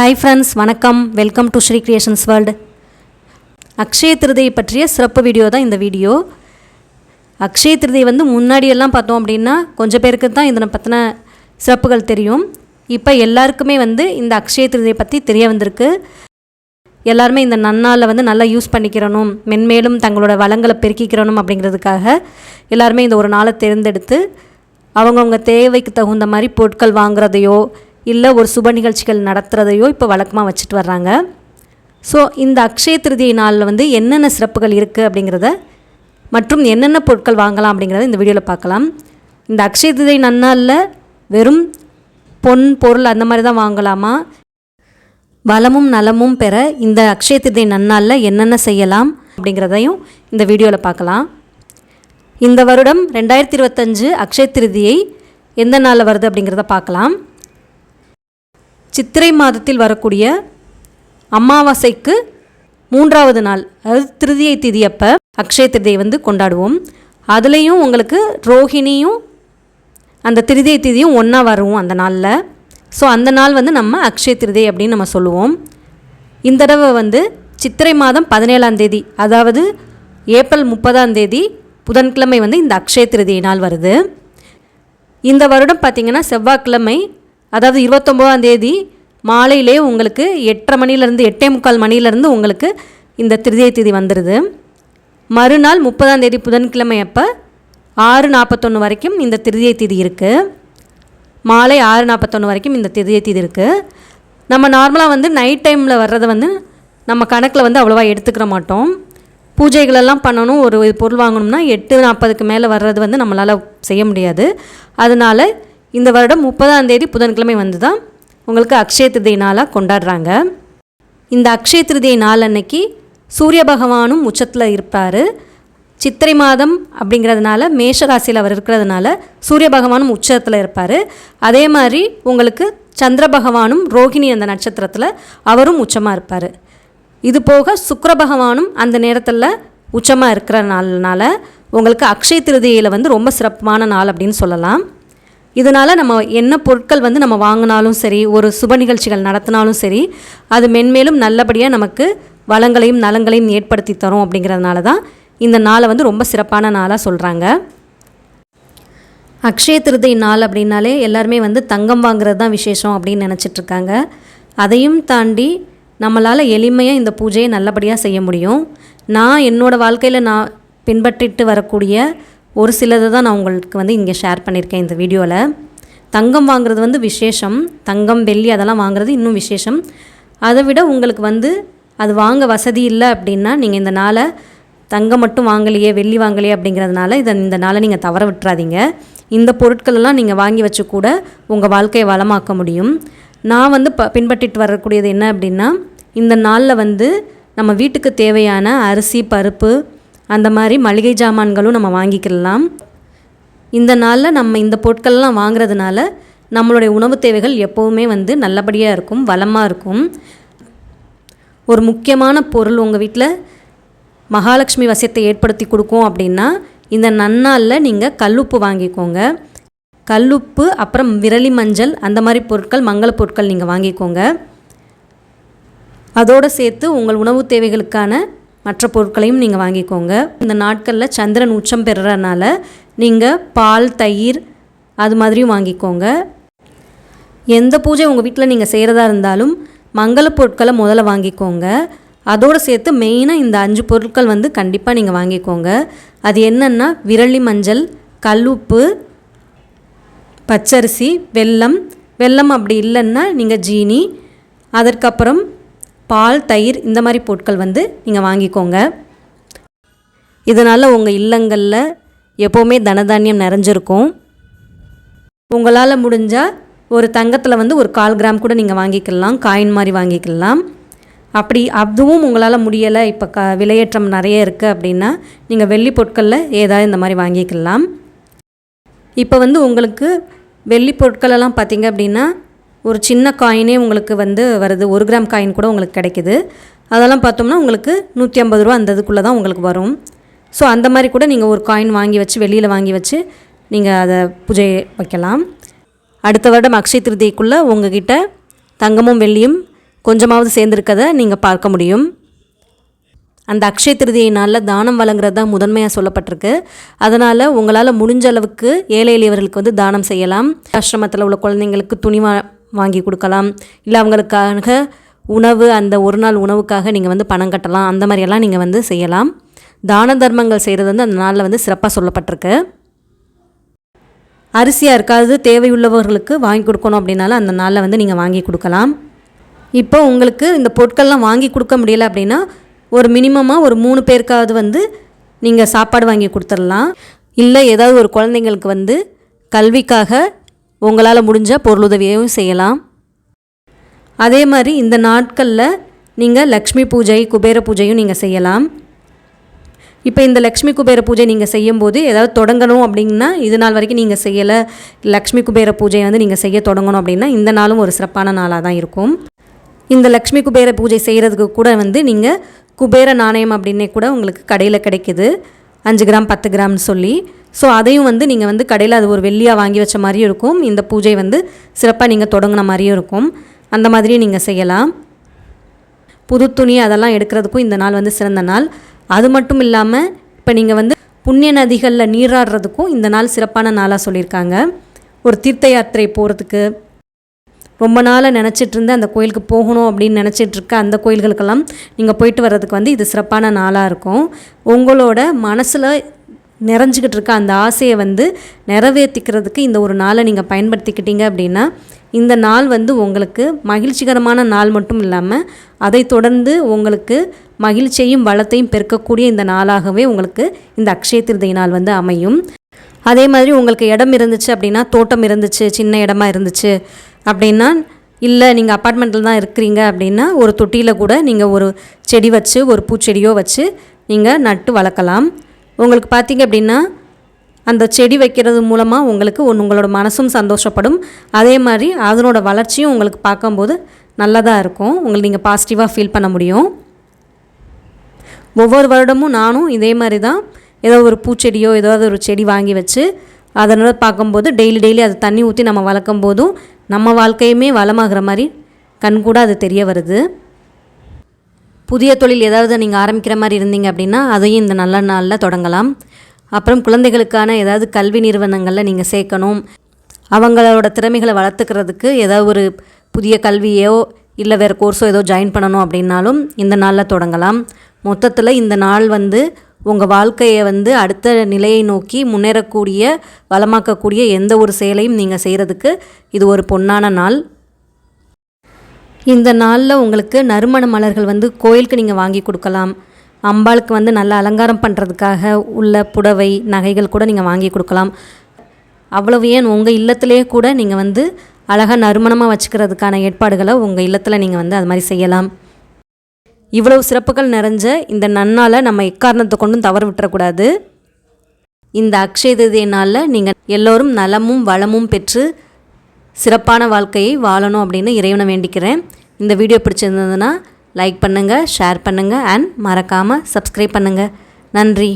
Hi friends வணக்கம். Welcome to Sri creations world Akshaya Tritiya பற்றிய சிறப்பு வீடியோ தான் இந்த வீடியோ அக்ஷய திருதை வந்து முன்னாடியெல்லாம் பார்த்தோம் அப்படின்னா கொஞ்சம் பேருக்கு தான் இதனை பற்றின சிறப்புகள் தெரியும். இப்போ எல்லாருக்குமே வந்து இந்த அக்ஷய திருதையை பற்றி தெரிய வந்திருக்கு. எல்லாருமே இந்த நன்னாளில் வந்து நல்லா யூஸ் பண்ணிக்கிறணும் மென்மேலும் தங்களோட வளங்களை பெருக்கிக்கிறணும் அப்படிங்கிறதுக்காக எல்லாருமே இந்த ஒரு நாளை தேர்ந்தெடுத்து அவங்கவுங்க தேவைக்கு தகுந்த மாதிரி பொருட்கள் வாங்குறதையோ இல்லை ஒரு சுப நிகழ்ச்சிகள் நடத்துகிறதையோ இப்போ வழக்கமாக வச்சுட்டு வர்றாங்க. ஸோ இந்த அக்ஷய திருதியை நாளில் வந்து என்னென்ன சிறப்புகள் இருக்குது அப்படிங்கிறத மற்றும் என்னென்ன பொருட்கள் வாங்கலாம் அப்படிங்கிறத இந்த வீடியோவில் பார்க்கலாம். இந்த அக்ஷய திருதியை நன்னாளில் வெறும் பொன் பொருள் அந்த மாதிரி தான் வாங்கலாமா? வளமும் நலமும் பெற இந்த அக்ஷய திருதி நன்னாளில் என்னென்ன செய்யலாம் அப்படிங்கிறதையும் இந்த வீடியோவில் பார்க்கலாம். இந்த வருடம் ரெண்டாயிரத்தி இருபத்தஞ்சு அக்ஷய திருதியை எந்த நாளில் வருது அப்படிங்கிறத பார்க்கலாம். சித்திரை மாதத்தில் வரக்கூடிய அமாவாசைக்கு மூன்றாவது நாள் அதாவது திருதியை திதி அப்போ அக்ஷய திருதியை வந்து கொண்டாடுவோம். அதுலேயும் உங்களுக்கு ரோஹிணியும் அந்த திருதியை திதியும் ஒன்றா வரும் அந்த நாளில். ஸோ அந்த நாள் வந்து நம்ம அக்ஷய திருதி அப்படின்னு நம்ம சொல்லுவோம். இந்த தடவை வந்து சித்திரை மாதம் பதினேழாம் தேதி அதாவது ஏப்ரல் முப்பதாம் தேதி புதன்கிழமை வந்து இந்த அக்ஷய திருதியை நாள் வருது. இந்த வருடம் பார்த்திங்கன்னா செவ்வாய்க்கிழமை அதாவது இருபத்தொம்போதாம் தேதி மாலையிலே உங்களுக்கு எட்டரை மணிலேருந்து எட்டே முக்கால் மணிலேருந்து உங்களுக்கு இந்த திருதியை தேதி வந்துடுது மறுநாள் முப்பதாம் தேதி புதன்கிழமை அப்போ ஆறு நாற்பத்தொன்று வரைக்கும் இந்த திருதியை தேதி இருக்குது மாலை ஆறு நாற்பத்தொன்று வரைக்கும் இந்த திருதியை தேதி இருக்குது நம்ம நார்மலாக வந்து நைட் டைமில் வர்றதை வந்து நம்ம கணக்கில் வந்து அவ்வளோவா எடுத்துக்கிற மாட்டோம். பூஜைகளெல்லாம் பண்ணணும் ஒரு பொருள் வாங்கணும்னா எட்டு நாற்பதுக்கு மேலே வர்றது வந்து நம்மளால் செய்ய முடியாது. அதனால் இந்த வருடம் முப்பதாம் தேதி புதன்கிழமை வந்து தான் உங்களுக்கு அக்ஷய திருதியை நாளாக கொண்டாடுறாங்க. இந்த அக்ஷய திருதியை நாள் அன்னைக்கு சூரிய பகவானும் உச்சத்தில் இருப்பார். சித்திரை மாதம் அப்படிங்கிறதுனால மேஷ ராசியில் அவர் இருக்கிறதுனால சூரிய பகவானும் உச்சத்தில் இருப்பார். அதே மாதிரி உங்களுக்கு சந்திர பகவானும் ரோகிணி அந்த நட்சத்திரத்தில் அவரும் உச்சமாக இருப்பார். இது போக சுக்கர பகவானும் அந்த நேரத்தில் உச்சமாக இருக்கிற நாள்னால உங்களுக்கு அக்ஷய திருதியில் வந்து ரொம்ப சிறப்பான நாள் அப்படின்னு சொல்லலாம். இதனால் நம்ம என்ன பொருட்கள் வந்து நம்ம வாங்கினாலும் சரி ஒரு சுப நிகழ்ச்சிகள் நடத்தினாலும் சரி அது மென்மேலும் நல்லபடியாக நமக்கு வளங்களையும் நலங்களையும் ஏற்படுத்தி தரும் அப்படிங்கிறதுனால தான் இந்த நாளை வந்து ரொம்ப சிறப்பான நாளாக சொல்கிறாங்க அக்ஷய திருதை நாள் அப்படின்னாலே எல்லாருமே வந்து தங்கம் வாங்குறது தான் விசேஷம் அப்படின்னு நினச்சிட்ருக்காங்க அதையும் தாண்டி நம்மளால் எளிமையாக இந்த பூஜையை நல்லபடியாக செய்ய முடியும். நான் என்னோடய வாழ்க்கையில் நான் பின்பற்றிட்டு வரக்கூடிய ஒரு சிலதை தான் நான் உங்களுக்கு வந்து இங்கே ஷேர் பண்ணியிருக்கேன் இந்த வீடியோவில் தங்கம் வாங்குறது வந்து விசேஷம். தங்கம் வெள்ளி அதெல்லாம் வாங்குறது இன்னும் விசேஷம். அதை விட உங்களுக்கு வந்து அது வாங்க வசதி இல்லை அப்படின்னா நீங்கள் இந்த நாளை தங்கம் மட்டும் வாங்கலையே வெள்ளி வாங்கலையே அப்படிங்கிறதுனால இதை இந்த நாளை நீங்கள் தவற விட்டுறாதீங்க. இந்த பொருட்களெல்லாம் நீங்கள் வாங்கி வச்சு கூட உங்கள் வாழ்க்கையை வளமாக்க முடியும். நான் வந்து ப பின்பற்றிட்டு வரக்கூடியது என்ன அப்படின்னா இந்த நாளில் வந்து நம்ம வீட்டுக்கு தேவையான அரிசி பருப்பு அந்த மாதிரி மளிகை ஜாமான்களும் நம்ம வாங்கிக்கலாம் இந்த நாளில் நம்ம இந்த பொருட்கள்லாம் வாங்குறதுனால நம்மளுடைய உணவு தேவைகள் எப்போவுமே வந்து நல்லபடியாக இருக்கும் வளமாக இருக்கும். ஒரு முக்கியமான பொருள் உங்கள் வீட்டில் மகாலட்சுமி வசியத்தை ஏற்படுத்தி கொடுக்கும் அப்படின்னா இந்த நன்னாளில் நீங்கள் கல்லுப்பு வாங்கிக்கோங்க. கல்லுப்பு அப்புறம் விரலி மஞ்சள் அந்த மாதிரி பொருட்கள் மங்கள பொருட்கள் நீங்கள் வாங்கிக்கோங்க. அதோடு சேர்த்து உங்கள் உணவு தேவைகளுக்கான மற்ற பொருட்களையும் நீங்கள் வாங்கிக்கோங்க. இந்த நாட்களில் சந்திரன் உச்சம் பெறுறனால நீங்கள் பால் தயிர் அது மாதிரியும் வாங்கிக்கோங்க. எந்த பூஜை உங்கள் வீட்டில் நீங்கள் செய்கிறதா இருந்தாலும் மங்கள பொருட்களை முதல்ல வாங்கிக்கோங்க. அதோடு சேர்த்து மெயினாக இந்த அஞ்சு பொருட்கள் வந்து கண்டிப்பாக நீங்கள் வாங்கிக்கோங்க. அது என்னென்னா விரலி மஞ்சள் கல்லுப்பு பச்சரிசி வெல்லம். வெல்லம் அப்படி இல்லைன்னா நீங்கள் ஜீனி. அதற்கப்புறம் பால் தயிர் இந்த மாதிரி பொருட்கள் வந்து நீங்கள் வாங்கிக்கோங்க. இதனால் உங்கள் இல்லங்களில் எப்போவுமே தனதானியம் நிறைஞ்சிருக்கும். உங்களால் முடிஞ்சால் ஒரு தங்கத்தில் வந்து ஒரு கால் கிராம் கூட நீங்கள் வாங்கிக்கலாம் காயின் மாதிரி வாங்கிக்கலாம். அப்படி அதுவும் உங்களால் முடியலை. இப்போ க விலையேற்றம் நிறைய இருக்குது அப்படின்னா நீங்கள் வெள்ளி பொருட்களில் ஏதாவது இந்த மாதிரி வாங்கிக்கலாம். இப்போ வந்து உங்களுக்கு வெள்ளி பொருட்களெல்லாம் பார்த்திங்க அப்படின்னா ஒரு சின்ன காயினே உங்களுக்கு வந்து வருது. ஒரு கிராம் காயின் கூட உங்களுக்கு கிடைக்குது. அதெல்லாம் பார்த்தோம்னா உங்களுக்கு நூற்றி ஐம்பது ரூபா அந்த இதுக்குள்ளே தான் உங்களுக்கு வரும். ஸோ அந்த மாதிரி கூட நீங்கள் ஒரு காயின் வாங்கி வச்சு வெளியில் வாங்கி வச்சு நீங்கள் அதை பூஜை வைக்கலாம். அடுத்த வருடம் அக்ஷய திருதிக்குள்ளே உங்ககிட்ட தங்கமும் வெள்ளியும் கொஞ்சமாவது சேர்ந்துருக்கதை நீங்கள் பார்க்க முடியும். அந்த அக்ஷய திருதியை நாளில் தானம் வழங்குறது தான் முதன்மையாக சொல்லப்பட்டிருக்கு. அதனால் உங்களால் முடிஞ்ச அளவுக்கு ஏழை எளியவர்களுக்கு வந்து தானம் செய்யலாம். ஆசிரமத்தில் உள்ள குழந்தைங்களுக்கு துணிவா வாங்கி கொடுக்கலாம். இல்லை அவங்களுக்காக உணவு அந்த ஒரு நாள் உணவுக்காக நீங்கள் வந்து பணம் கட்டலாம். அந்த மாதிரியெல்லாம் நீங்கள் வந்து செய்யலாம். தான தர்மங்கள் செய்கிறது வந்து அந்த நாளில் வந்து சிறப்பாக சொல்லப்பட்டிருக்கு. அரிசியாக இருக்காது தேவையுள்ளவர்களுக்கு வாங்கி கொடுக்கணும் அப்படின்னாலும் அந்த நாளில் வந்து நீங்கள் வாங்கி கொடுக்கலாம். இப்போ உங்களுக்கு இந்த பொருட்கள்லாம் வாங்கி கொடுக்க முடியல அப்படின்னா ஒரு மினிமமாக ஒரு மூணு பேருக்காவது வந்து நீங்கள் சாப்பாடு வாங்கி கொடுத்துடலாம். இல்லை ஏதாவது ஒரு குழந்தைங்களுக்கு வந்து கல்விக்காக உங்களால் முடிஞ்ச பொருளுதவியையும் செய்யலாம். அதே மாதிரி இந்த நாட்களில் நீங்கள் லக்ஷ்மி பூஜை குபேர பூஜையும் நீங்கள் செய்யலாம். இப்போ இந்த லக்ஷ்மி குபேர பூஜை நீங்கள் செய்யும்போது ஏதாவது தொடங்கணும் அப்படின்னா இது நாள் வரைக்கும் நீங்கள் செய்யலை லக்ஷ்மி குபேர பூஜை வந்து நீங்கள் செய்ய தொடங்கணும் அப்படின்னா இந்த நாளும் ஒரு சிறப்பான நாளாக தான் இருக்கும். இந்த லக்ஷ்மி குபேர பூஜை செய்கிறதுக்கு கூட வந்து நீங்கள் குபேர நாணயம் அப்படின்னே கூட உங்களுக்கு கடையில் கிடைக்குது. அஞ்சு கிராம் பத்து கிராம்னு சொல்லி. ஸோ அதையும் வந்து நீங்கள் வந்து கடையில் அது ஒரு வெள்ளியாக வாங்கி வச்ச மாதிரியும் இருக்கும். இந்த பூஜை வந்து சிறப்பாக நீங்கள் தொடங்கின மாதிரியும் இருக்கும். அந்த மாதிரி நீங்கள் செய்யலாம். புது துணி அதெல்லாம் எடுக்கிறதுக்கும் இந்த நாள் வந்து சிறந்த நாள். அது மட்டும் இல்லாமல் இப்போ நீங்கள் வந்து புண்ணிய நதிகளில் நீராடுறதுக்கும் இந்த நாள் சிறப்பான நாளாக சொல்லியிருக்காங்க. ஒரு தீர்த்த யாத்திரை போகிறதுக்கு ரொம்ப நாளாக நினச்சிட்டு இருந்த அந்த கோயிலுக்கு போகணும் அப்படின்னு நினச்சிட்ருக்க அந்த கோயில்களுக்கெல்லாம் நீங்கள் போயிட்டு வர்றதுக்கு வந்து இது சிறப்பான நாளாக இருக்கும். உங்களோட மனசில் நிறைஞ்சிக்கிட்டு இருக்க அந்த ஆசையை வந்து நிறைவேற்றிக்கிறதுக்கு இந்த ஒரு நாளை நீங்கள் பயன்படுத்திக்கிட்டீங்க அப்படின்னா இந்த நாள் வந்து உங்களுக்கு மகிழ்ச்சிகரமான நாள் மட்டும் இல்லாமல் அதை தொடர்ந்து உங்களுக்கு மகிழ்ச்சியையும் வளத்தையும் பெருக்கக்கூடிய இந்த நாளாகவே உங்களுக்கு இந்த அக்ஷய திருதை நாள் வந்து அமையும். அதே மாதிரி உங்களுக்கு இடம் இருந்துச்சு அப்படின்னா தோட்டம் இருந்துச்சு சின்ன இடமா இருந்துச்சு அப்படின்னா இல்லை நீங்கள் அப்பார்ட்மெண்ட்டில் தான் இருக்கிறீங்க அப்படின்னா ஒரு தொட்டியில் கூட நீங்கள் ஒரு செடி வச்சு ஒரு பூச்செடியோ வச்சு நீங்கள் நட்டு வளர்க்கலாம். உங்களுக்கு பார்த்தீங்க அப்படின்னா அந்த செடி வைக்கிறது மூலமாக உங்களுக்கு ஒன்று உங்களோட மனசும் சந்தோஷப்படும். அதே மாதிரி அதனோட வளர்ச்சியும் உங்களுக்கு பார்க்கும்போது நல்லதாக இருக்கும். உங்களை நீங்கள் பாசிட்டிவாக ஃபீல் பண்ண முடியும். ஒவ்வொரு வருடமும் நானும் இதே மாதிரி தான் ஏதோ ஒரு பூச்செடியோ ஏதாவது ஒரு செடி வாங்கி வச்சு அதனால் பார்க்கும்போது டெய்லி டெய்லி அது தண்ணி ஊற்றி நம்ம வளர்க்கும் போதும் நம்ம வாழ்க்கையுமே வளமாகிற மாதிரி கண் கூட அது தெரிய வருது. புதிய தொழில் ஏதாவது நீங்கள் ஆரம்பிக்கிற மாதிரி இருந்தீங்க அப்படின்னா அதையும் இந்த நல்ல நாளில் தொடங்கலாம். அப்புறம் குழந்தைகளுக்கான ஏதாவது கல்வி நிறுவனங்களில் நீங்கள் சேர்க்கணும். அவங்களோட திறமைகளை வளர்த்துக்கிறதுக்கு ஏதாவது ஒரு புதிய கல்வியோ இல்லை வேறு கோர்ஸோ ஏதோ ஜாயின் பண்ணணும் அப்படின்னாலும் இந்த நாளில் தொடங்கலாம். மொத்தத்தில் இந்த நாள் வந்து உங்கள் வாழ்க்கையை வந்து அடுத்த நிலையை நோக்கி முன்னேறக்கூடிய வளமாக்கக்கூடிய எந்த ஒரு செயலையும் நீங்கள் செய்கிறதுக்கு இது ஒரு பொன்னான நாள். இந்த நாளில் உங்களுக்கு நறுமண மலர்கள் வந்து கோயிலுக்கு நீங்கள் வாங்கி கொடுக்கலாம். அம்பாளுக்கு வந்து நல்ல அலங்காரம் பண்ணுறதுக்காக உள்ள புடவை நகைகள் கூட நீங்கள் வாங்கி கொடுக்கலாம். அவ்வளவு ஏன் உங்கள் இல்லத்திலே கூட நீங்கள் வந்து அழகாக நறுமணமாக வச்சுக்கிறதுக்கான ஏற்பாடுகளை உங்கள் இல்லத்தில் நீங்கள் வந்து அது மாதிரி செய்யலாம். இவ்வளவு சிறப்புகள் நிறைஞ்ச இந்த நன்னால் நம்ம எக்காரணத்தை கொண்டும் தவறு விட்டுறக்கூடாது. இந்த அக்ஷய திருதிய நாளில் நீங்கள் எல்லோரும் நலமும் வளமும் பெற்று சிறப்பான வாழ்க்கையை வாழணும் அப்படின்னு இறைவனை வேண்டிக்கிறேன். இந்த வீடியோ பிடிச்சிருந்ததுன்னா லைக் பண்ணுங்கள் ஷேர் பண்ணுங்கள் அண்ட் மறக்காமல் சப்ஸ்கிரைப் பண்ணுங்கள் நன்றி.